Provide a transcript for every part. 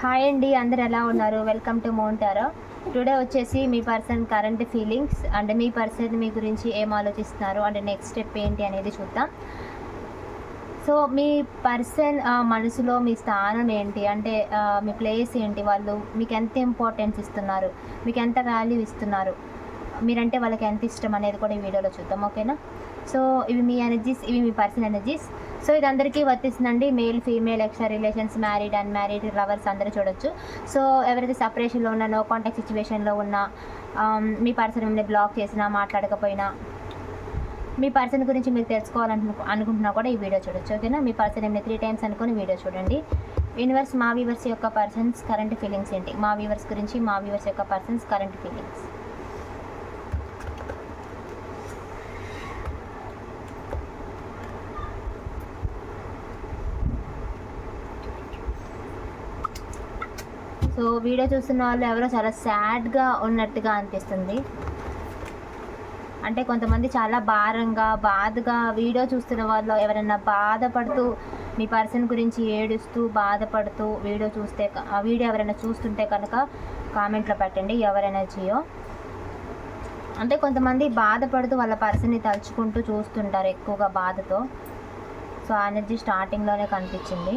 Hi అండి అందరు ఎలా ఉన్నారు? వెల్కమ్ టు మౌంటారో టుడే వచ్చేసి మీ పర్సన్ కరెంట్ ఫీలింగ్స్ అండ్ మీ పర్సన్ మీ గురించి ఏం ఆలోచిస్తున్నారు? అండ్ నెక్స్ట్ స్టెప్ ఏంటి అనేది చూద్దాం. సో మీ పర్సన్ మనసులో మీ స్థానం ఏంటి? అంటే మీ ప్లేస్ ఏంటి? వాళ్ళు మీకు ఎంత ఇంపార్టెన్స్ ఇస్తున్నారు? మీకు ఎంత వాల్యూ ఇస్తున్నారు? మీరంటే వాళ్ళకి ఎంత ఇష్టం అనేది కూడా ఈ వీడియోలో చూద్దాం ఓకేనా సో ఇవి మీ ఎనర్జీస్ ఇవి మీ పర్సనల్ ఎనర్జీస్ సో ఇది అందరికీ వర్తిస్తుందండి. Male female extra relations married unmarried lovers అందరూ చూడొచ్చు. సో ఎవరైతే సపరేషన్లో ఉన్న నో కాంటాక్ట్ సిచ్యువేషన్లో ఉన్న మీ పర్సన్ మిమ్మల్ని బ్లాక్ చేసినా మాట్లాడకపోయినా మీ పర్సన్ గురించి మీరు తెలుసుకోవాలను అనుకుంటున్నా కూడా ఈ వీడియో చూడొచ్చు. ఓకేనా మీ పర్సన్ ఏమైనా త్రీ టైమ్స్ అనుకుని వీడియో చూడండి. యూనివర్స్ మా వ్యూవర్స్ యొక్క పర్సన్స్ కరెంట్ ఫీలింగ్స్ ఏంటి? మా వ్యూవర్స్ గురించి మా వ్యూవర్స్ యొక్క persons current feelings so video చూస్తున్న వాళ్ళు ఎవరో చాలా సాడ్గా ఉన్నట్టుగా అనిపిస్తుంది. అంటే కొంతమంది చాలా భారంగా బాధగా వీడియో చూస్తున్న వాళ్ళు ఎవరైనా బాధపడుతూ మీ పర్సన్ గురించి ఏడుస్తూ బాధపడుతూ వీడియో చూస్తే ఆ వీడియో ఎవరైనా చూస్తుంటే కనుక కామెంట్లో పెట్టండి. ఎవరైనా జియో. అంటే కొంతమంది బాధపడుతూ వాళ్ళ పర్సన్ని తలుచుకుంటూ చూస్తుంటారు ఎక్కువగా బాధతో. సో ఆ ఎనర్జీ స్టార్టింగ్లోనే కనిపించింది.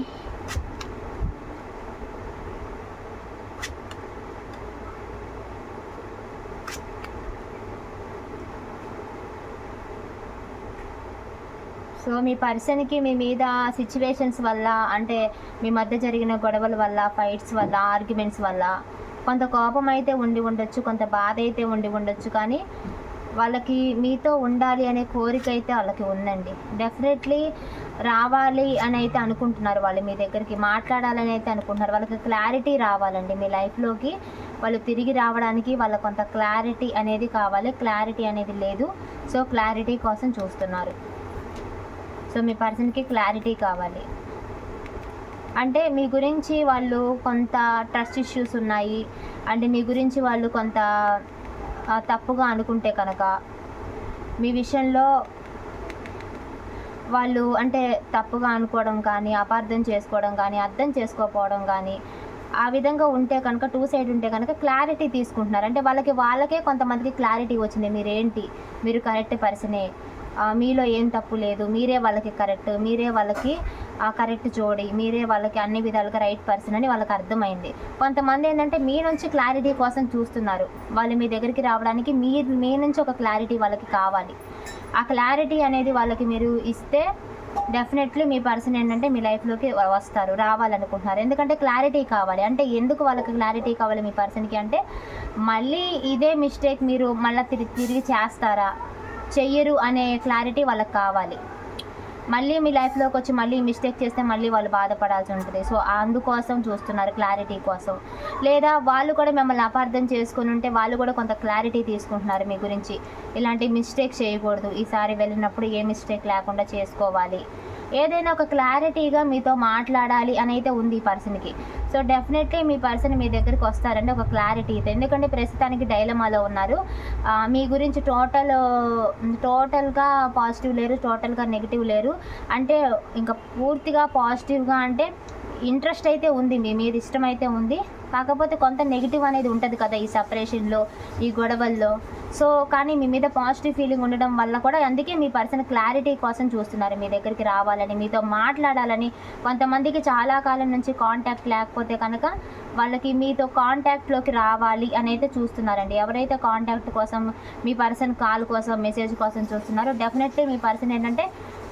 సో మీ పర్సన్కి మీ మీద సిచ్యువేషన్స్ వల్ల అంటే మీ మధ్య జరిగిన గొడవల వల్ల ఫైట్స్ వల్ల ఆర్గ్యుమెంట్స్ వల్ల కొంత కోపం అయితే ఉండి ఉండొచ్చు కొంత బాధ అయితే ఉండి ఉండొచ్చు. కానీ వాళ్ళకి మీతో ఉండాలి అనే కోరిక అయితే వాళ్ళకి ఉందండి. డెఫినెట్లీ రావాలి అని అయితే అనుకుంటున్నారు వాళ్ళు మీ దగ్గరికి. మాట్లాడాలని అయితే అనుకుంటున్నారు. వాళ్ళకి క్లారిటీ రావాలండి మీ లైఫ్లోకి. వాళ్ళు తిరిగి రావడానికి వాళ్ళ కొంత క్లారిటీ అనేది కావాలి. క్లారిటీ అనేది లేదు. సో క్లారిటీ కోసం చూస్తున్నారు. సో మీ పర్సన్కి క్లారిటీ కావాలి. అంటే మీ గురించి వాళ్ళు కొంత ట్రస్ట్ ఇష్యూస్ ఉన్నాయి. అంటే మీ గురించి వాళ్ళు కొంత తప్పుగా అనుకుంటే కనుక మీ విషయంలో వాళ్ళు అంటే తప్పుగా అనుకోవడం కానీ అపార్థం చేసుకోవడం కానీ అర్థం చేసుకోకపోవడం కానీ ఆ విధంగా ఉంటే కనుక టూ సైడ్ ఉంటే కనుక క్లారిటీ తీసుకుంటున్నారు. అంటే వాళ్ళకి వాళ్ళకే కొంతమందికి క్లారిటీ వచ్చింది. మీరేంటి? మీరు కరెక్ట్ పర్సనే. మీలో ఏం తప్పు లేదు. మీరే వాళ్ళకి కరెక్ట్ మీరే వాళ్ళకి ఆ కరెక్ట్ జోడి మీరే వాళ్ళకి అన్ని విధాలుగా రైట్ పర్సన్ అని వాళ్ళకి అర్థమైంది. కొంతమంది ఏంటంటే మీ నుంచి క్లారిటీ కోసం చూస్తున్నారు. వాళ్ళు మీ దగ్గరికి రావడానికి మీ మీ నుంచి ఒక క్లారిటీ వాళ్ళకి కావాలి. ఆ క్లారిటీ అనేది వాళ్ళకి మీరు ఇస్తే డెఫినెట్లీ మీ పర్సన్ ఏంటంటే మీ లైఫ్లోకి వస్తారు రావాలనుకుంటున్నారు. ఎందుకంటే క్లారిటీ కావాలి. అంటే ఎందుకు వాళ్ళకి క్లారిటీ కావాలి మీ పర్సన్కి అంటే మళ్ళీ ఇదే మిస్టేక్ మీరు మళ్ళీ తిరిగి తిరిగి చేస్తారా? చెయ్యరు అనే క్లారిటీ వాళ్ళకి కావాలి. మళ్ళీ మీ లైఫ్లోకి వచ్చి మళ్ళీ మిస్టేక్ చేస్తే మళ్ళీ వాళ్ళు బాధపడాల్సి ఉంటుంది. సో అందుకోసం చూస్తున్నారు క్లారిటీ కోసం. లేదా వాళ్ళు కూడా మిమ్మల్ని అపార్థం చేసుకుని ఉంటే వాళ్ళు కూడా కొంత క్లారిటీ తీసుకుంటున్నారు మీ గురించి. ఇలాంటి మిస్టేక్ చేయకూడదు. ఈసారి వెళ్ళినప్పుడు ఏ మిస్టేక్ లేకుండా చేసుకోవాలి. ఏదైనా ఒక క్లారిటీగా మీతో మాట్లాడాలి అని అయితే ఉంది ఈ పర్సన్కి సో డెఫినెట్లీ మీ పర్సన్ మీ దగ్గరికి వస్తారంటే ఒక క్లారిటీ అయితే. ఎందుకంటే ప్రస్తుతానికి డైలమాలో ఉన్నారు. మీ గురించి టోటల్ టోటల్గా పాజిటివ్ లేరు టోటల్గా నెగిటివ్ లేరు. అంటే ఇంకా పూర్తిగా పాజిటివ్గా అంటే ఇంట్రెస్ట్ అయితే ఉంది మీ మీద ఇష్టం అయితే ఉంది. కాకపోతే కొంత నెగిటివ్ అనేది ఉంటుంది కదా ఈ సపరేషన్లో ఈ గొడవల్లో. సో కానీ మీ మీద పాజిటివ్ ఫీలింగ్ ఉండడం వల్ల కూడా అందుకే మీ పర్సన్ క్లారిటీ కోసం చూస్తున్నారు. మీ దగ్గరికి రావాలని మీతో మాట్లాడాలని. కొంతమందికి చాలా కాలం నుంచి కాంటాక్ట్ లేకపోతే కనుక వాళ్ళకి మీతో కాంటాక్ట్లోకి రావాలి అని అయితే చూస్తున్నారండి. ఎవరైతే కాంటాక్ట్ కోసం మీ పర్సన్ కాల్ కోసం మెసేజ్ కోసం చూస్తున్నారో డెఫినెట్లీ మీ పర్సన్ ఏంటంటే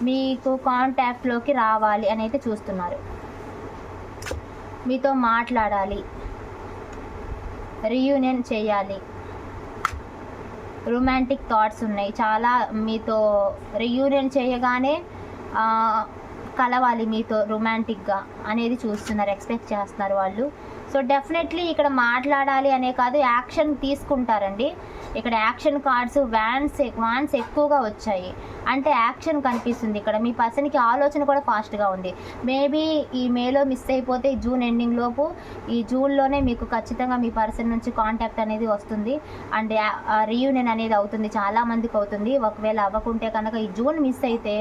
మీకు కాంటాక్ట్లోకి రావాలి అని అయితే చూస్తున్నారు. మీతో మాట్లాడాలి. రీయూనియన్ చేయాలి. రొమాంటిక్ థాట్స్ ఉన్నాయి. చాలా మీతో రీయూనియన్ చేయగానే కలవాలి మీతో రొమాంటిక్గా అనేది చూస్తున్నారు ఎక్స్పెక్ట్ చేస్తున్నారు వాళ్ళు. సో డెఫినెట్లీ ఇక్కడ మాట్లాడాలి అనే కాదు యాక్షన్ తీసుకుంటారండి. ఇక్కడ యాక్షన్ కార్డ్స్ వ్యాన్స్ వాన్స్ ఎక్కువగా వచ్చాయి. అంటే యాక్షన్ కనిపిస్తుంది ఇక్కడ. మీ పర్సన్కి ఆలోచన కూడా ఫాస్ట్గా ఉంది. మేబీ ఈ మేలో మిస్ అయిపోతే ఈ జూన్ ఎండింగ్ లోపు ఈ జూన్లోనే మీకు ఖచ్చితంగా మీ పర్సన్ నుంచి కాంటాక్ట్ అనేది వస్తుంది. అండ్ రీయూనియన్ అనేది అవుతుంది. చాలామందికి అవుతుంది. ఒకవేళ అవ్వకుంటే కనుక ఈ జూన్ మిస్ అయితే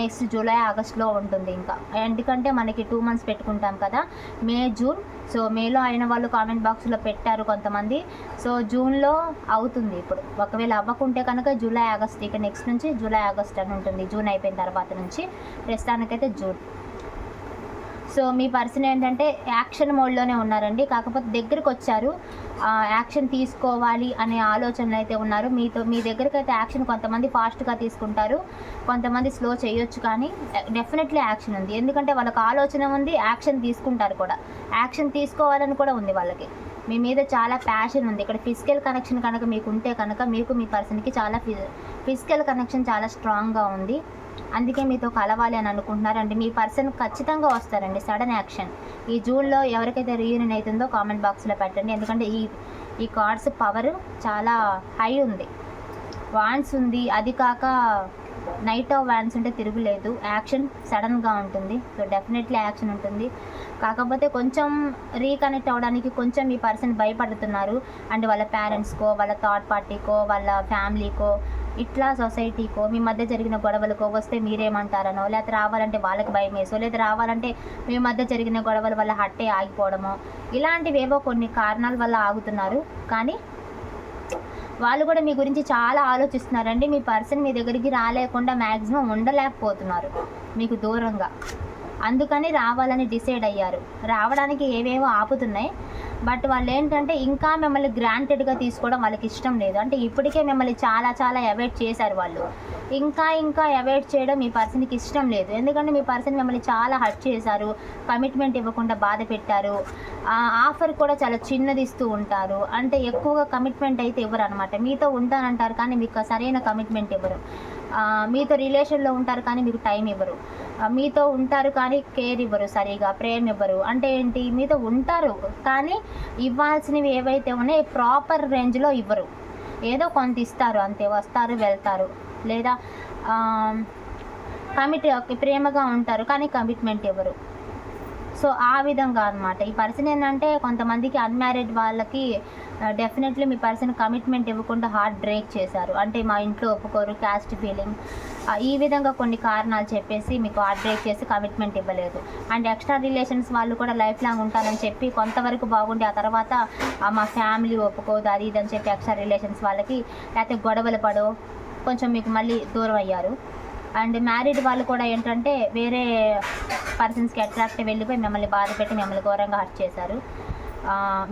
నెక్స్ట్ జూలై ఆగస్ట్లో ఉంటుంది ఇంకా. ఎందుకంటే మనకి టూ మంత్స్ పెట్టుకుంటాం కదా మే జూన్ సో మేలో అయిన వాళ్ళు కామెంట్ బాక్స్లో పెట్టారు కొంతమంది. సో జూన్లో అవుతుంది ఇప్పుడు. ఒకవేళ అవ్వకుంటే కనుక జూలై ఆగస్ట్ ఇక నెక్స్ట్ నుంచి జూలై ఆగస్ట్ అని ఉంటుంది. జూన్ అయిపోయిన తర్వాత నుంచి. ప్రస్తుతానికైతే జూన్ సో మీ పర్సన్ ఏంటంటే యాక్షన్ మోడ్లోనే ఉన్నారండి. కాకపోతే దగ్గరికి వచ్చారు. యాక్షన్ తీసుకోవాలి అనే ఆలోచనలు అయితే ఉన్నారు. మీతో మీ దగ్గరికి అయితే యాక్షన్ కొంతమంది ఫాస్ట్గా తీసుకుంటారు. కొంతమంది స్లో చేయొచ్చు కానీ డెఫినెట్లీ యాక్షన్ ఉంది. ఎందుకంటే వాళ్ళకి ఆలోచన ఉంది యాక్షన్ తీసుకుంటారు కూడా. యాక్షన్ తీసుకోవాలని కూడా ఉంది వాళ్ళకి. మీ మీద చాలా ప్యాషన్ ఉంది. ఇక్కడ ఫిజికల్ కనెక్షన్ కనుక మీకు ఉంటే కనుక మీకు మీ పర్సన్కి చాలా ఫిజికల్ కనెక్షన్ చాలా స్ట్రాంగ్గా ఉంది. అందుకే మీతో కలవాలి అని అనుకుంటున్నారు అండి మీ పర్సన్ ఖచ్చితంగా వస్తారండి. Sudden action. ఈ జూన్లో ఎవరికైతే రీయూనియన్ అవుతుందో కామెంట్ బాక్స్లో పెట్టండి. ఎందుకంటే ఈ ఈ కార్డ్స్ పవర్ చాలా హై ఉంది. వాన్స్ ఉంది. అది కాక నైట్ ఆఫ్ వ్యాన్స్ ఉంటే తిరుగులేదు. యాక్షన్ సడన్గా ఉంటుంది. సో డెఫినెట్లీ యాక్షన్ ఉంటుంది. కాకపోతే కొంచెం రీకనెక్ట్ అవ్వడానికి కొంచెం మీ పర్సన్ భయపడుతున్నారు. అండ్ వాళ్ళ పేరెంట్స్కో వాళ్ళ థర్డ్ పార్టీకో వాళ్ళ ఫ్యామిలీకో ఇట్లా సొసైటీకో మీ మధ్య జరిగిన గొడవలకో వస్తే మీరేమంటారనో లేకపోతే రావాలంటే వాళ్ళకి భయం వేసో లేదా రావాలంటే మీ మధ్య జరిగిన గొడవల వల్ల హట్టే ఆగిపోవడమో ఇలాంటివేవో కొన్ని కారణాల వల్ల ఆగుతున్నారు. కానీ వాళ్ళు కూడా మీ గురించి చాలా ఆలోచిస్తున్నారండి. మీ పర్సన్ మీ దగ్గరికి రాలేకుండా మ్యాక్సిమం ఉండలేకపోతున్నారు మీకు దూరంగా. అందుకని రావాలని డిసైడ్ అయ్యారు. రావడానికి ఏవేవో ఆపుతున్నాయి. బట్ వాళ్ళు ఏంటంటే ఇంకా మిమ్మల్ని గ్రాంటెడ్గా తీసుకోవడం వాళ్ళకి ఇష్టం లేదు. అంటే ఇప్పటికే మిమ్మల్ని చాలా చాలా అవాయిడ్ చేశారు వాళ్ళు. ఇంకా ఇంకా అవాయిడ్ చేయడం మీ పర్సన్కి ఇష్టం లేదు. ఎందుకంటే మీ పర్సన్ మిమ్మల్ని చాలా హర్ట్ చేశారు. కమిట్మెంట్ ఇవ్వకుండా బాధ పెట్టారు. ఆఫర్ కూడా చాలా చిన్నది ఇస్తూ ఉంటారు. అంటే ఎక్కువగా కమిట్మెంట్ అయితే ఇవ్వరు అనమాట మీతో ఉంటానంటారు కానీ మీకు సరైన కమిట్మెంట్ ఇవ్వరు. మీతో రిలేషన్లో ఉంటారు కానీ మీకు టైం ఇవ్వరు. మీతో ఉంటారు కానీ కేర్ ఇవ్వరు సరిగా ప్రేమ ఇవ్వరు. అంటే ఏంటి? మీతో ఉంటారు కానీ ఇవ్వాల్సినవి ఏవైతే ఉన్నాయో ప్రాపర్ రేంజ్లో ఇవ్వరు. ఏదో కొంత ఇస్తారు అంతే. వస్తారు వెళ్తారు. లేదా కమిట్ ప్రేమగా ఉంటారు కానీ కమిట్మెంట్ ఇవ్వరు. సో ఆ విధంగా అనమాట ఈ పర్సన్ ఏంటంటే కొంతమందికి అన్మ్యారీడ్ వాళ్ళకి డెఫినెట్లీ మీ పర్సన్ కమిట్మెంట్ ఇవ్వకుండా హార్ట్ బ్రేక్ చేశారు. అంటే మా ఇంట్లో ఒప్పుకోరు క్యాస్ట్ ఫీలింగ్. ఈ విధంగా కొన్ని కారణాలు చెప్పేసి మీకు హార్ట్ బ్రేక్ చేసి కమిట్మెంట్ ఇవ్వలేదు. అండ్ ఎక్స్ట్రా రిలేషన్స్ వాళ్ళు కూడా లైఫ్ లాంగ్ ఉంటారని చెప్పి కొంతవరకు బాగుండి ఆ తర్వాత మా ఫ్యామిలీ ఒప్పుకోదు అది ఇది అని చెప్పి ఎక్స్ట్రా రిలేషన్స్ వాళ్ళకి లేకపోతే గొడవలు పడో కొంచెం మీకు మళ్ళీ దూరం అయ్యారు. అండ్ మ్యారీడ్ వాళ్ళు కూడా ఏంటంటే వేరే పర్సన్స్కి అట్రాక్ట్ వెళ్ళిపోయి మిమ్మల్ని బాధ పెట్టి మిమ్మల్ని ఘోరంగా హర్ట్ చేశారు.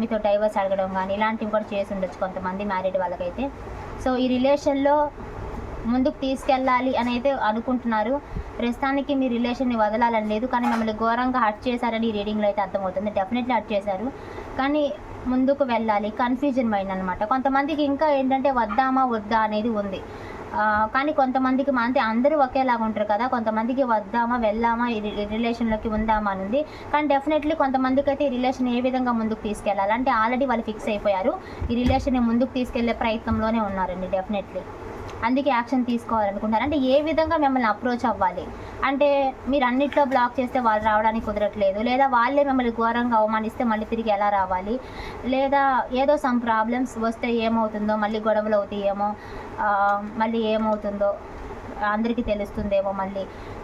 మీతో డైవర్స్ అడగడం కానీ ఇలాంటివి కూడా చేసి ఉండొచ్చు కొంతమంది మ్యారీడ్ వాళ్ళకైతే. సో ఈ రిలేషన్లో ముందుకు తీసుకెళ్ళాలి అని అయితే అనుకుంటున్నారు. ప్రస్తుతానికి మీ రిలేషన్ని వదలాలని లేదు. కానీ మిమ్మల్ని ఘోరంగా హర్ట్ చేశారని ఈ రీడింగ్లో అయితే అర్థమవుతుంది. డెఫినెట్లీ హర్ట్ చేశారు. కానీ ముందుకు వెళ్ళాలి. కన్ఫ్యూజన్ మైండ్ అనమాట కొంతమందికి ఇంకా ఏంటంటే వద్దామా వద్దా అనేది ఉంది. కానీ కొంతమందికి మా- అంటే అందరూ ఒకేలాగా ఉంటారు కదా కొంతమందికి వద్దామా వెళ్దామా రిలేషన్లోకి ఉందామా అని ఉంది కానీ డెఫినెట్లీ కొంతమందికి అయితే ఈ రిలేషన్ ఏ విధంగా ముందుకు తీసుకెళ్ళాలి అంటే ఆల్రెడీ వాళ్ళు ఫిక్స్ అయిపోయారు. ఈ రిలేషన్ ముందుకు తీసుకెళ్ళే ప్రయత్నంలోనే ఉన్నారండి డెఫినెట్లీ. అందుకే యాక్షన్ తీసుకోవాలనుకుంటున్నారు. అంటే ఏ విధంగా మిమ్మల్ని అప్రోచ్ అవ్వాలి? అంటే మీరు అన్నిట్లో బ్లాక్ చేస్తే వాళ్ళు రావడానికి కుదరట్లేదు. లేదా వాళ్ళే మిమ్మల్ని ఘోరంగా అవమానిస్తే మళ్ళీ తిరిగి ఎలా రావాలి? లేదా ఏదో సమ్ ప్రాబ్లమ్స్ వస్తే ఏమవుతుందో మళ్ళీ గొడవలు అవుతాయేమో మళ్ళీ ఏమవుతుందో అందరికీ తెలుస్తుందేమో మళ్ళీ.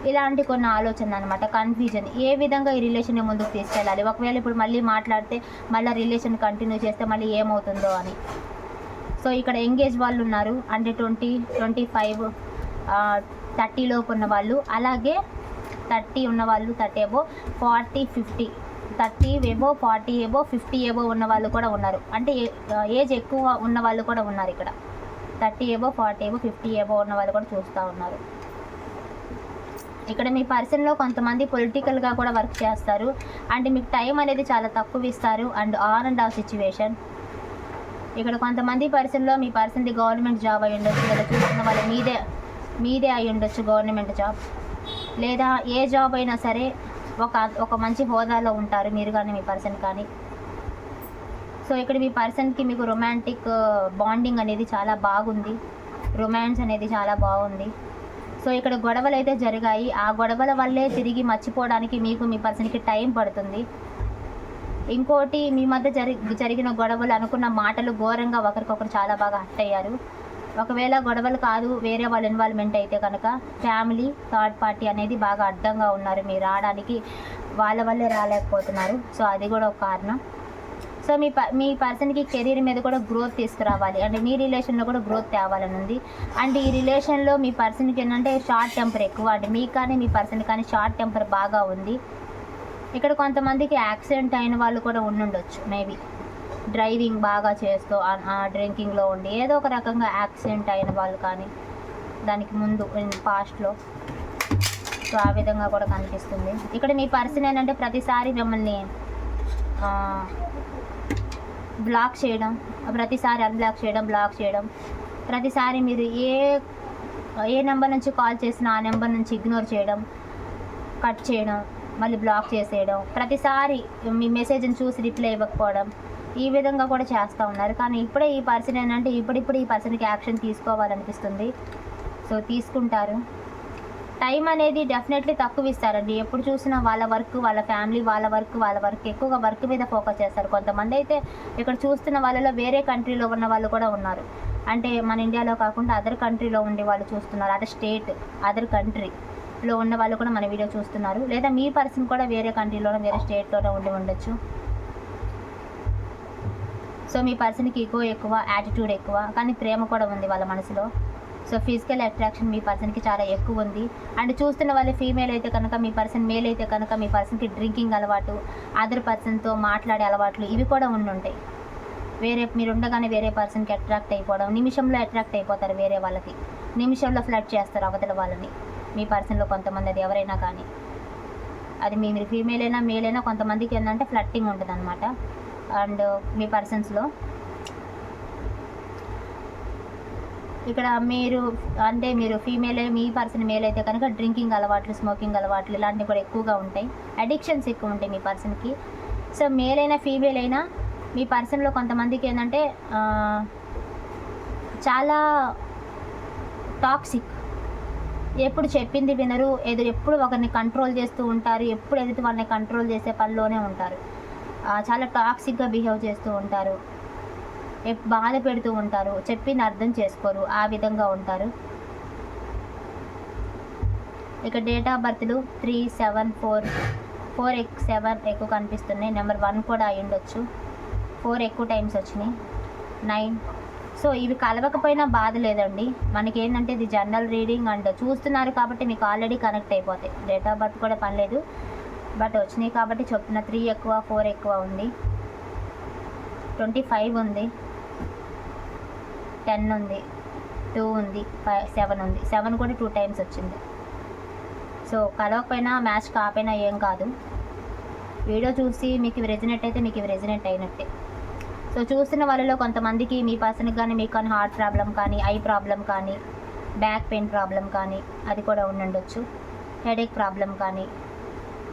ఇలాంటి కొన్ని ఆలోచనలు అనమాట కన్ఫ్యూజన్ ఏ విధంగా ఈ రిలేషన్ని ముందుకు తీసుకెళ్ళాలి? ఒకవేళ ఇప్పుడు మళ్ళీ మాట్లాడితే మళ్ళీ రిలేషన్ కంటిన్యూ చేస్తే మళ్ళీ ఏమవుతుందో అని. సో ఇక్కడ ఎంగేజ్ వాళ్ళు ఉన్నారు. అంటే ట్వంటీ ట్వంటీ ఫైవ్ థర్టీ లోపు ఉన్న వాళ్ళు. అలాగే థర్టీ ఉన్న వాళ్ళు thirty above forty fifty. Thirty above forty above fifty above ఉన్న వాళ్ళు కూడా ఉన్నారు. అంటే ఏజ్ ఎక్కువ ఉన్న వాళ్ళు కూడా ఉన్నారు ఇక్కడ. Thirty above forty above fifty above ఉన్న వాళ్ళు కూడా చూస్తూ ఉన్నారు. ఇక్కడ మీ పర్సన్లో కొంతమంది పొలిటికల్గా కూడా వర్క్ చేస్తారు. అంటే మీకు టైం అనేది చాలా తక్కువ ఇస్తారు. And on and off situation ఇక్కడ కొంతమంది పర్సన్లో మీ పర్సన్ది గవర్నమెంట్ జాబ్ అయి ఉండొచ్చు లేదా చూస్తున్న వాళ్ళు మీదే మీదే అయి ఉండొచ్చు గవర్నమెంట్ జాబ్. లేదా ఏ జాబ్ అయినా సరే ఒక ఒక మంచి హోదాలో ఉంటారు మీరు కానీ మీ పర్సన్ కానీ. సో ఇక్కడ మీ పర్సన్కి మీకు రొమాంటిక్ బాండింగ్ అనేది చాలా బాగుంది. రొమాన్స్ అనేది చాలా బాగుంది. సో ఇక్కడ గొడవలు అయితే జరిగాయి. ఆ గొడవల వల్లే తిరిగి మర్చిపోవడానికి మీకు మీ పర్సన్కి టైం పడుతుంది. ఇంకోటి మీ మధ్య జరి జరిగిన గొడవలు అనుకున్న మాటలు ఘోరంగా ఒకరికొకరు చాలా బాగా హట్ అయ్యారు. ఒకవేళ గొడవలు కాదు వేరే వాళ్ళ ఇన్వాల్వ్మెంట్ అయితే కనుక ఫ్యామిలీ థర్డ్ పార్టీ అనేది బాగా అడ్డంగా ఉన్నారు. మీరు రావడానికి వాళ్ళ వల్లే రాలేకపోతున్నారు. సో అది కూడా ఒక కారణం. సో మీ ప మీ పర్సన్కి కెరీర్ మీద కూడా గ్రోత్ తీసుకురావాలి. అంటే మీ రిలేషన్లో కూడా గ్రోత్ తేవాలని ఉంది. అండ్ ఈ రిలేషన్లో మీ పర్సన్కి ఏంటంటే షార్ట్ టెంపర్ ఎక్కువ. అంటే మీకు కానీ మీ పర్సన్ కానీ షార్ట్ టెంపర్ బాగా ఉంది. ఇక్కడ కొంతమందికి యాక్సిడెంట్ అయిన వాళ్ళు కూడా ఉండుండొచ్చు మేబీ. డ్రైవింగ్ బాగా చేస్తూ డ్రింకింగ్లో ఉండి ఏదో ఒక రకంగా యాక్సిడెంట్ అయిన వాళ్ళు కానీ దానికి ముందు పాస్ట్లో. సో ఆ విధంగా కూడా కనిపిస్తుంది. ఇక్కడ మీ పర్సన్ ఏంటంటే ప్రతిసారి మిమ్మల్ని బ్లాక్ చేయడం ప్రతిసారి అన్బ్లాక్ చేయడం బ్లాక్ చేయడం. ప్రతిసారి మీరు ఏ ఏ నెంబర్ నుంచి కాల్ చేసినా ఆ నెంబర్ నుంచి ఇగ్నోర్ చేయడం కట్ చేయడం మళ్ళీ బ్లాక్ చేసేయడం. ప్రతిసారి మీ మెసేజ్ని చూసి రిప్లై ఇవ్వకపోవడం. ఈ విధంగా కూడా చేస్తూ ఉన్నారు. కానీ ఇప్పుడే ఈ పర్సన్ ఏంటంటే ఇప్పుడిప్పుడు ఈ పర్సన్కి యాక్షన్ తీసుకోవాలనిపిస్తుంది. సో తీసుకుంటారు. టైం అనేది డెఫినెట్లీ తక్కువ ఇస్తారండి. ఎప్పుడు చూసినా వాళ్ళ వర్క్ వాళ్ళ ఫ్యామిలీ వాళ్ళ వర్క్ వాళ్ళ వర్క్. ఎక్కువగా వర్క్ మీద ఫోకస్ చేస్తారు. కొంతమంది అయితే ఇక్కడ చూస్తున్న వాళ్ళలో వేరే కంట్రీలో ఉన్న వాళ్ళు కూడా ఉన్నారు. అంటే మన ఇండియాలో కాకుండా అదర్ కంట్రీలో ఉండే వాళ్ళు చూస్తున్నారు. Other state other country. లో ఉన్న వాళ్ళు కూడా మన వీడియో చూస్తున్నారు. లేదా మీ పర్సన్ కూడా వేరే కంట్రీలోనో వేరే స్టేట్లోనో ఉండి ఉండొచ్చు. సో మీ పర్సన్కి ఈగో ఎక్కువ యాటిట్యూడ్ ఎక్కువ కానీ ప్రేమ కూడా ఉంది వాళ్ళ మనసులో. సో ఫిజికల్ అట్రాక్షన్ మీ పర్సన్కి చాలా ఎక్కువ ఉంది. అండ్ చూస్తున్న వాళ్ళు ఫీమేల్ అయితే కనుక మీ పర్సన్ మేల్ అయితే కనుక మీ పర్సన్కి డ్రింకింగ్ అలవాటు అదర్ పర్సన్తో మాట్లాడే అలవాట్లు ఇవి కూడా ఉండుంటాయి. వేరే మీరు ఉండగానే వేరే పర్సన్కి అట్రాక్ట్ అయిపోవడం నిమిషంలో అట్రాక్ట్ అయిపోతారు వేరే వాళ్ళకి. నిమిషంలో ఫ్లడ్ చేస్తారు అవతల వాళ్ళని. మీ పర్సన్లో కొంతమంది అది ఎవరైనా కానీ. అది మీ మీరు ఫీమేల్ అయినా మేల్ అయినా కొంతమందికి ఏంటంటే ఫ్లట్టింగ్ ఉంటుంది అనమాట అండ్ మీ పర్సన్స్లో. ఇక్కడ మీరు అంటే మీరు ఫీమేల్ మీ పర్సన్ మేల్ అయితే కనుక డ్రింకింగ్ అలవాట్లు స్మోకింగ్ అలవాట్లు ఇలాంటివి కూడా ఎక్కువగా ఉంటాయి. అడిక్షన్స్ ఎక్కువ ఉంటాయి మీ పర్సన్కి. సో మేల్ అయినా ఫీమేల్ అయినా మీ పర్సన్లో కొంతమందికి ఏంటంటే చాలా టాక్సిక్. ఎప్పుడు చెప్పింది వినరు. ఎదురు ఎప్పుడు ఒకరిని కంట్రోల్ చేస్తూ ఉంటారు. ఎప్పుడు ఎదుటి వాళ్ళని కంట్రోల్ చేసే పనిలోనే ఉంటారు. చాలా టాక్సిక్గా బిహేవ్ చేస్తూ ఉంటారు. ఎప్- బాధ పెడుతూ ఉంటారు. చెప్పింది అర్థం చేసుకోరు. ఆ విధంగా ఉంటారు. ఇక డేట్ ఆఫ్ బర్త్లు త్రీ సెవెన్ ఫోర్ ఫోర్ ఎక్ సెవెన్ ఎక్కువ కనిపిస్తున్నాయి. నెంబర్ వన్ కూడా అయి ఉండొచ్చు ఫోర్ ఎక్కువ టైమ్స్ వచ్చినాయి. నైన్ సో ఇవి కలవకపోయినా బాధ లేదండి. మనకి ఏంటంటే ఇది జనరల్ రీడింగ్ అండ్ చూస్తున్నారు కాబట్టి మీకు ఆల్రెడీ కనెక్ట్ అయిపోతాయి. డేట్ ఆఫ్ బర్త్ కూడా పర్లేదు. బట్ వచ్చినాయి కాబట్టి చెప్తున్న త్రీ ఎక్కువ ఫోర్ ఎక్కువ ఉంది. ట్వంటీ ఫైవ్ ఉంది. టెన్ ఉంది. టూ ఉంది. ఫైవ్ సెవెన్ ఉంది. సెవెన్ కూడా టూ టైమ్స్ వచ్చింది. సో కలవకపోయినా మ్యాచ్ కాకపోయినా ఏం కాదు. వీడియో చూసి మీకు రెజినెట్ అయితే మీకు రెజినెట్ అయినట్టే. సో చూస్తున్న వాళ్ళలో కొంతమందికి మీ పర్సన్కి కానీ మీకు కానీ హార్ట్ ప్రాబ్లం కానీ ఐ ప్రాబ్లం కానీ బ్యాక్ పెయిన్ ప్రాబ్లం కానీ అది కూడా ఉండుండొచ్చు. హెడేక్ ప్రాబ్లం కానీ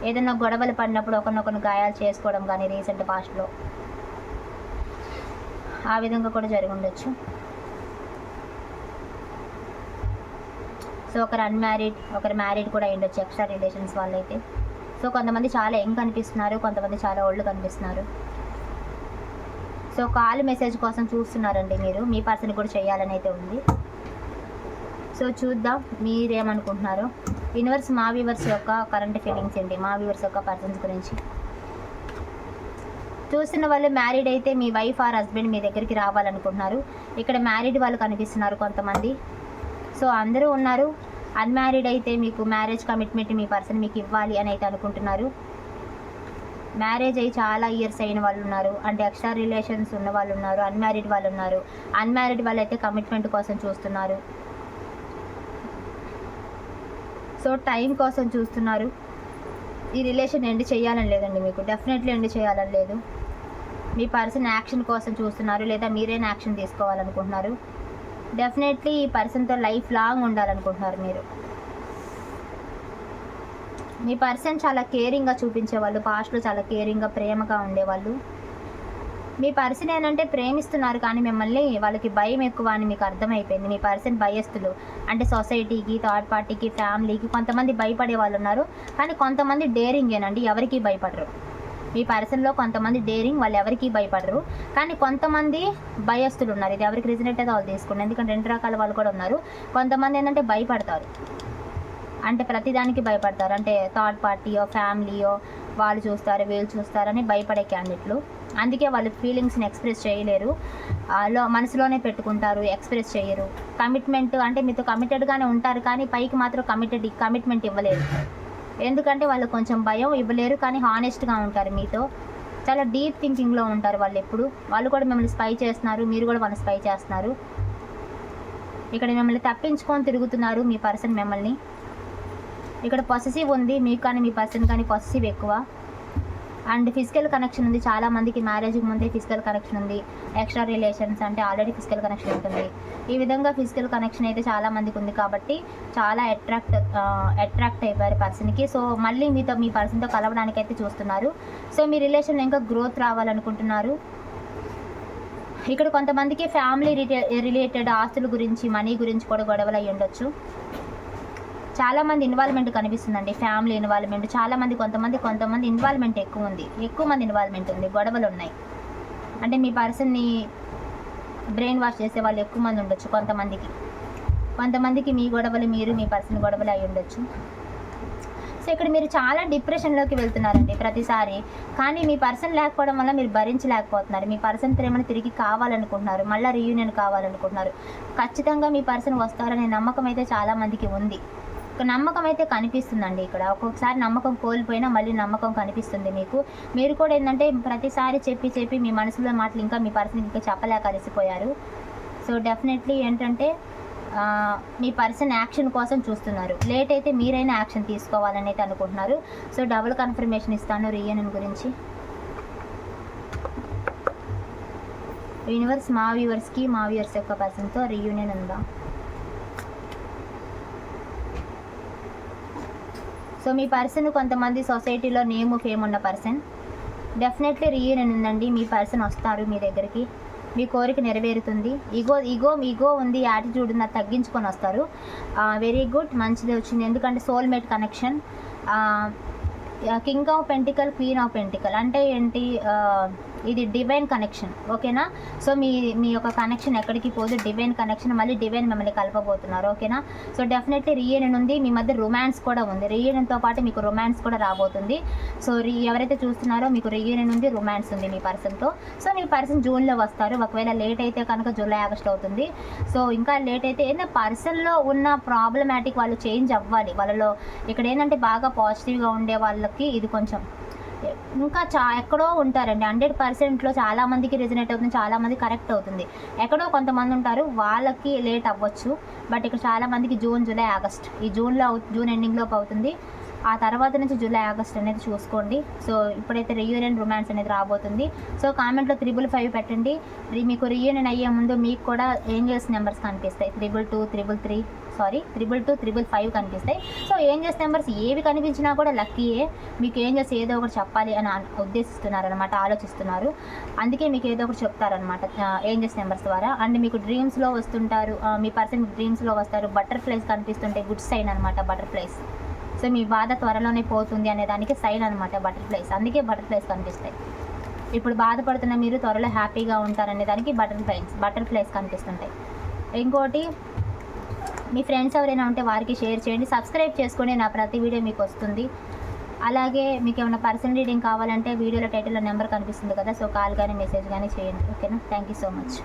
ఏదైనా గొడవలు పడినప్పుడు ఒకరినొకరు గాయాలు చేసుకోవడం కానీ రీసెంట్ పాస్ట్లో ఆ విధంగా కూడా జరిగి ఉండొచ్చు. సో ఒకరు అన్మ్యారీడ్ ఒకరు మ్యారీడ్ కూడా అయ్యుండొచ్చు ఎక్స్ట్రా రిలేషన్స్ వాళ్ళైతే. సో కొంతమంది చాలా యంగ్ కనిపిస్తున్నారు కొంతమంది చాలా ఓల్డ్ కనిపిస్తున్నారు. సో కాల్ మెసేజ్ కోసం చూస్తున్నారండి మీరు. మీ పర్సన్ కూడా చేయాలని అయితే ఉంది. సో చూద్దాం మీరేమనుకుంటున్నారో. యూనివర్స్ మా వ్యూవర్స్ యొక్క కరెంట్ ఫీలింగ్స్ ఏంటి? మా వ్యూవర్స్ యొక్క పర్సన్స్ గురించి. చూస్తున్న వాళ్ళు మ్యారీడ్ అయితే మీ వైఫ్ ఆర్ హస్బెండ్ మీ దగ్గరికి రావాలనుకుంటున్నారు. ఇక్కడ మ్యారీడ్ వాళ్ళు కనిపిస్తున్నారు కొంతమంది. సో అందరూ ఉన్నారు. అన్మ్యారీడ్ అయితే మీకు మ్యారేజ్ కమిట్మెంట్ మీ పర్సన్ మీకు ఇవ్వాలి అని అయితే అనుకుంటున్నారు. మ్యారేజ్ అయ్యి చాలా ఇయర్స్ అయిన వాళ్ళు ఉన్నారు. అంటే ఎక్స్ట్రా రిలేషన్స్ ఉన్న వాళ్ళు ఉన్నారు. అన్మ్యారీడ్ వాళ్ళు ఉన్నారు. అన్మ్యారీడ్ వాళ్ళు అయితే కమిట్మెంట్ కోసం చూస్తున్నారు. సో టైం కోసం చూస్తున్నారు. ఈ రిలేషన్ ఎండ్ చేయాలని లేదండి మీకు. డెఫినెట్లీ ఎండ్ చేయాలని లేదు. మీ పర్సన్ యాక్షన్ కోసం చూస్తున్నారు. లేదా మీరేం యాక్షన్ తీసుకోవాలనుకుంటున్నారు? డెఫినెట్లీ ఈ పర్సన్తో లైఫ్ లాంగ్ ఉండాలనుకుంటున్నారు మీరు. మీ పర్సన్ చాలా కేరింగ్గా చూపించేవాళ్ళు పాస్ట్లో చాలా కేరింగ్గా ప్రేమగా ఉండేవాళ్ళు. మీ పర్సన్ ఏంటంటే ప్రేమిస్తున్నారు కానీ మిమ్మల్ని వాళ్ళకి భయం ఎక్కువ అని మీకు అర్థమైపోయింది. మీ పర్సన్ భయస్తులు అంటే సొసైటీకి థర్డ్ పార్టీకి ఫ్యామిలీకి కొంతమంది భయపడే వాళ్ళు ఉన్నారు. కానీ కొంతమంది డేరింగ్ ఏనండి ఎవరికి భయపడరు. మీ పర్సన్లో కొంతమంది డేరింగ్ వాళ్ళు ఎవరికి భయపడరు. కానీ కొంతమంది భయస్తులు ఉన్నారు. ఇది ఎవరికి రిజనేట్ అయితే వాళ్ళు తీసుకోండి ఎందుకంటే రెండు రకాల వాళ్ళు కూడా ఉన్నారు. కొంతమంది ఏంటంటే భయపడతారు. అంటే ప్రతిదానికి భయపడతారు. అంటే థర్డ్ పార్టీయో ఫ్యామిలీయో వాళ్ళు చూస్తారు వీళ్ళు చూస్తారని భయపడే క్యాండిడేట్లు అందుకే వాళ్ళు ఫీలింగ్స్ని ఎక్స్ప్రెస్ చేయలేరు. లో మనసులోనే పెట్టుకుంటారు ఎక్స్ప్రెస్ చేయరు. కమిట్మెంట్ అంటే మీతో కమిటెడ్గానే ఉంటారు కానీ పైకి మాత్రం కమిటెడ్ కమిట్మెంట్ ఇవ్వలేరు. ఎందుకంటే వాళ్ళు కొంచెం భయం ఇవ్వలేరు కానీ హానెస్ట్గా ఉంటారు మీతో. చాలా డీప్ థింకింగ్లో ఉంటారు వాళ్ళు ఎప్పుడు. వాళ్ళు కూడా మిమ్మల్ని స్పై చేస్తున్నారు మీరు కూడా వాళ్ళని స్పై చేస్తున్నారు. ఇక్కడ మిమ్మల్ని తప్పించుకొని తిరుగుతున్నారు మీ పర్సన్ మిమ్మల్ని. ఇక్కడ పొసెసివ్ ఉంది మీకు కానీ మీ పర్సన్ కానీ పొసెసివ్ ఎక్కువ. అండ్ ఫిజికల్ కనెక్షన్ ఉంది చాలా మందికి మ్యారేజ్కి ముందే ఫిజికల్ కనెక్షన్ ఉంది. ఎక్స్ట్రా రిలేషన్స్ అంటే ఆల్రెడీ ఫిజికల్ కనెక్షన్ ఉంటుంది. ఈ విధంగా ఫిజికల్ కనెక్షన్ అయితే చాలా మందికి ఉంది కాబట్టి చాలా అట్రాక్ట్ అట్రాక్ట్ అయిపోయారు పర్సన్కి సో మళ్ళీ మీతో మీ పర్సన్తో కలవడానికి అయితే చూస్తున్నారు. సో మీ రిలేషన్ ఇంకా గ్రోత్ రావాలనుకుంటున్నారు. ఇక్కడ కొంతమందికి ఫ్యామిలీ రిలేటెడ్ ఆస్తుల గురించి మనీ గురించి కూడా గొడవలు అయ్యి ఉండొచ్చు చాలామంది ఇన్వాల్వ్మెంట్ కనిపిస్తుందండి. ఫ్యామిలీ ఇన్వాల్వ్మెంట్ చాలామంది కొంతమంది కొంతమంది ఇన్వాల్వ్మెంట్ ఎక్కువ ఉంది. ఎక్కువ మంది ఇన్వాల్వ్మెంట్ ఉంది. గొడవలు ఉన్నాయి. అంటే మీ పర్సన్ని బ్రెయిన్ వాష్ చేసే వాళ్ళు ఎక్కువ మంది ఉండొచ్చు కొంతమందికి. కొంతమందికి మీ గొడవలు మీరు మీ పర్సన్ గొడవలు అయి ఉండొచ్చు. సో ఇక్కడ మీరు చాలా డిప్రెషన్లోకి వెళ్తున్నారండి ప్రతిసారి. కానీ మీ పర్సన్ లేకపోవడం వల్ల మీరు భరించలేకపోతున్నారు. మీ పర్సన్ ప్రేమను తిరిగి కావాలనుకుంటున్నారు. మళ్ళీ రీయూనియన్ కావాలనుకుంటున్నారు. ఖచ్చితంగా మీ పర్సన్ వస్తారనే నమ్మకం అయితే చాలామందికి ఉంది. నమ్మకం అయితే కనిపిస్తుందండి ఇక్కడ. ఒక్కొక్కసారి నమ్మకం కోల్పోయినా మళ్ళీ నమ్మకం కనిపిస్తుంది మీకు. మీరు కూడా ఏంటంటే ప్రతిసారి చెప్పి చెప్పి మీ మనసులో మాటలు ఇంకా మీ పర్సన్ ఇంకా చెప్పలేక అలసిపోయారు. సో డెఫినెట్లీ ఏంటంటే మీ పర్సన్ యాక్షన్ కోసం చూస్తున్నారు. లేట్ అయితే మీరైనా యాక్షన్ తీసుకోవాలని అయితే అనుకుంటున్నారు. సో డబుల్ కన్ఫర్మేషన్ ఇస్తాను రీయూనియన్ గురించి. యూనివర్స్ మా వ్యూవర్స్కి మా వ్యూవర్స్ యొక్క పర్సన్తో రీయూనియన్ ఉందా? సో మీ పర్సన్ కొంతమంది సొసైటీలో నేమ్ ఫేమ్ ఉన్న పర్సన్ డెఫినెట్లీ రీయూనియన్ ఉందండి. మీ పర్సన్ వస్తారు మీ దగ్గరికి. మీ కోరిక నెరవేరుతుంది. ఇగో ఇగో మీగో ఉంది. యాటిట్యూడ్ ఉంది. అది తగ్గించుకొని వస్తారు. వెరీ గుడ్ మంచిది వచ్చింది. ఎందుకంటే soulmate connection king of pentacle queen of pentacle అంటే ఏంటి? ఇది డివైన్ కనెక్షన్ ఓకేనా? సో మీ మీ యొక్క కనెక్షన్ ఎక్కడికి పోదు డివైన్ కనెక్షన్ మళ్ళీ డివైన్ మిమ్మల్ని కలపబోతున్నారు ఓకేనా? సో డెఫినెట్లీ రీయూనియన్ ఉంది మీ మధ్య రొమాన్స్ కూడా ఉంది. రీయూనియన్తో పాటు మీకు రొమాన్స్ కూడా రాబోతుంది. సో రీ ఎవరైతే చూస్తున్నారో మీకు రీయూనియన్ ఉంది రొమాన్స్ ఉంది మీ పర్సన్తో సో మీ పర్సన్ జూన్లో వస్తారు. ఒకవేళ లేట్ అయితే కనుక జూలై ఆగస్ట్ అవుతుంది. సో ఇంకా లేట్ అయితే ఏంటంటే పర్సన్లో ఉన్న ప్రాబ్లమాటిక్ వాళ్ళు చేంజ్ అవ్వాలి. వాళ్ళలో ఇక్కడ ఏంటంటే బాగా పాజిటివ్గా ఉండే వాళ్ళకి ఇది కొంచెం ఇంకా చా ఎక్కడో ఉంటారండి. హండ్రెడ్ పర్సెంట్లో చాలామందికి రిజనేట్ అవుతుంది చాలామంది కరెక్ట్ అవుతుంది. ఎక్కడో కొంతమంది ఉంటారు వాళ్ళకి లేట్ అవ్వచ్చు. బట్ ఇక్కడ చాలామందికి జూన్ జూలై ఆగస్ట్. ఈ జూన్లో అవు- జూన్ ఎండింగ్లోపు అవుతుంది. ఆ తర్వాత నుంచి జూలై ఆగస్ట్ అనేది చూసుకోండి. సో ఇప్పుడైతే రియూనియన్ రొమాన్స్ అనేది రాబోతుంది. సో కామెంట్లో త్రిబుల్ ఫైవ్ పెట్టండి. మీకు రియూనియన్ అయ్యే ముందు మీకు కూడా ఏంజల్స్ నెంబర్స్ కనిపిస్తాయి. Triple two triple three sorry triple two triple five కనిపిస్తాయి. సో ఏంజల్స్ నెంబర్స్ ఏవి కనిపించినా కూడా లక్కీయే మీకు ఏంజల్స్ ఏదో ఒకటి చెప్పాలి అని ఉద్దేశిస్తున్నారనమాట ఆలోచిస్తున్నారు. అందుకే మీకు ఏదో ఒకటి చెప్తారనమాట ఏంజల్స్ నెంబర్స్ ద్వారా. అండ్ మీకు డ్రీమ్స్లో వస్తుంటారు మీ పర్సన్ డ్రీమ్స్లో వస్తారు బటర్ఫ్లైస్ కనిపిస్తుంటే గుడ్ సైన్ అనమాట బటర్ఫ్లైస్ సో మీ బాధ త్వరలోనే పోతుంది అనే దానికి సైన్ అనమాట బటర్ఫ్లైస్ అందుకే బటర్ఫ్లైస్ కనిపిస్తాయి. ఇప్పుడు బాధపడుతున్న మీరు త్వరలో హ్యాపీగా ఉంటారనే దానికి బటర్ఫ్లైస్ బటర్ఫ్లైస్ కనిపిస్తుంటాయి. ఇంకోటి మీ ఫ్రెండ్స్ ఎవరైనా ఉంటే వారికి షేర్ చేయండి. సబ్స్క్రైబ్ చేసుకొని నా ప్రతి వీడియో మీకు వస్తుంది. అలాగే మీకు ఏమైనా పర్సనల్ రీడింగ్ కావాలంటే వీడియోలో టైటిల్లో నెంబర్ కనిపిస్తుంది కదా సో కాల్ కానీ మెసేజ్ కానీ చేయండి. ఓకేనా థ్యాంక్ యూ సో మచ్